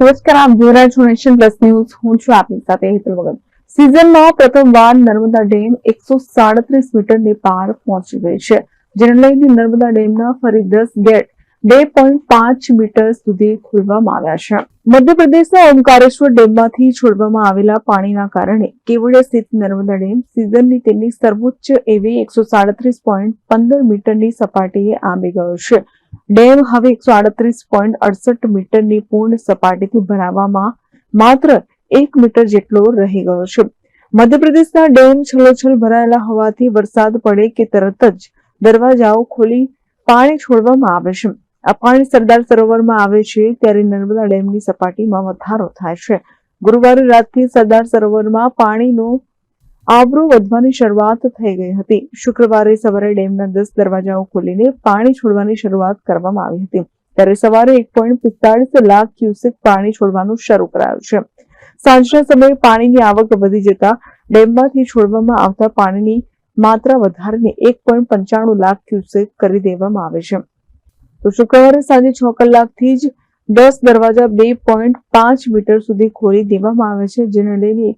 નમસ્કાર, આપ જોઈ રહ્યા પ્લસ ન્યૂઝ. હું છું આપની સાથે હેતલ વગર સિઝનમાં પ્રથમવાર નર્મદા ડેમ એકસો સાડત્રીસ મીટરની પાર પહોંચી ગઈ છે, જેને લઈને નર્મદા ડેમના ફરી દસ ગેટ બે પોઈન્ટ પાંચ મીટર સુધી ખોલવામાં આવ્યા છે. મધ્યપ્રદેશના ઓમકારેશ્વર ડેમમાંથી છોડવામાં આવેલા પાણીના કારણે કેવડિયા સ્થિત નર્મદા ડેમ સિઝનની તેની સર્વોચ્ચ એવી એકસો સાડત્રીસ પોઈન્ટ પંદર મીટરની સપાટીએ આંબી ગયો છે. ડેમ હવે એકસો આડત્રીસ પોઈન્ટ અડસઠ મીટરની પૂર્ણ સપાટીથી ભરાવામાં માત્ર એક મીટર જેટલો રહી ગયો છે. મધ્યપ્રદેશના ડેમ છલોછલ ભરાયેલા હોવાથી વરસાદ પડે કે તરત જ દરવાજાઓ ખોલી પાણી છોડવામાં આવે છે. આ પાણી સરદાર સરોવરમાં આવે છે ત્યારે નર્મદા ડેમની સપાટીમાં વધારો થાય છે. ગુરુવારે રાતથી સરદાર સરોવરમાં પાણીનો આવરો વધવાની શરૂઆત થઈ ગઈ હતી. શુક્રવારે સવારે ડેમના દસ દરવાજાઓ ખોલીને પાણી છોડવાની શરૂઆત કરવામાં આવી હતી. ત્યારે સવારે એક પોઈન્ટ પિસ્તાળીસ લાખ ક્યુસેક પાણી છોડવાનું શરૂ કરાયું છે. સાંજના સમયે પાણીની આવક વધી જતા ડેમમાંથી છોડવામાં આવતા પાણીની માત્રા વધારીને એક પોઈન્ટ પંચાણું લાખ ક્યુસેક કરી દેવામાં આવે છે. તો શુક્રવારે સાંજે છ કલાકથી જ દસ દરવાજા બે પોઈન્ટ પાંચ મીટર સુધી ખોલી દેવામાં આવે છે, જેને લઈને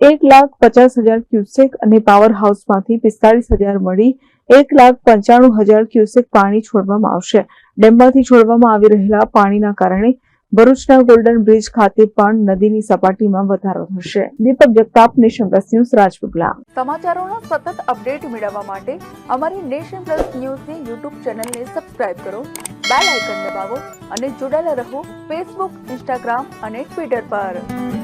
એક લાખ પચાસ હજાર ક્યુસેક અને પાવર હાઉસમાંથી પિસ્તાળીસ હજાર મળી એક લાખ પંચાણું હજાર ક્યુસેક પાણી છોડવામાં આવશે. ડેમમાંથી છોડવામાં આવી રહેલા પાણીના કારણે ભરૂચના ગોલ્ડન બ્રિજ ખાતે પણ નદીની સપાટીમાં વધારો થશે. Deepak Jagtap, nation plus news Rajpipla સમાચારોનો સતત અપડેટ મેળવવા માટે અમારી નેશન પ્લસ ન્યૂઝની યુટ્યુબ ચેનલને સબસ્ક્રાઇબ કરો, બેલ આઇકન દબાવો અને જોડાયેલા રહો ફેસબુક ઇન્સ્ટાગ્રામ અને ટ્વિટર પર.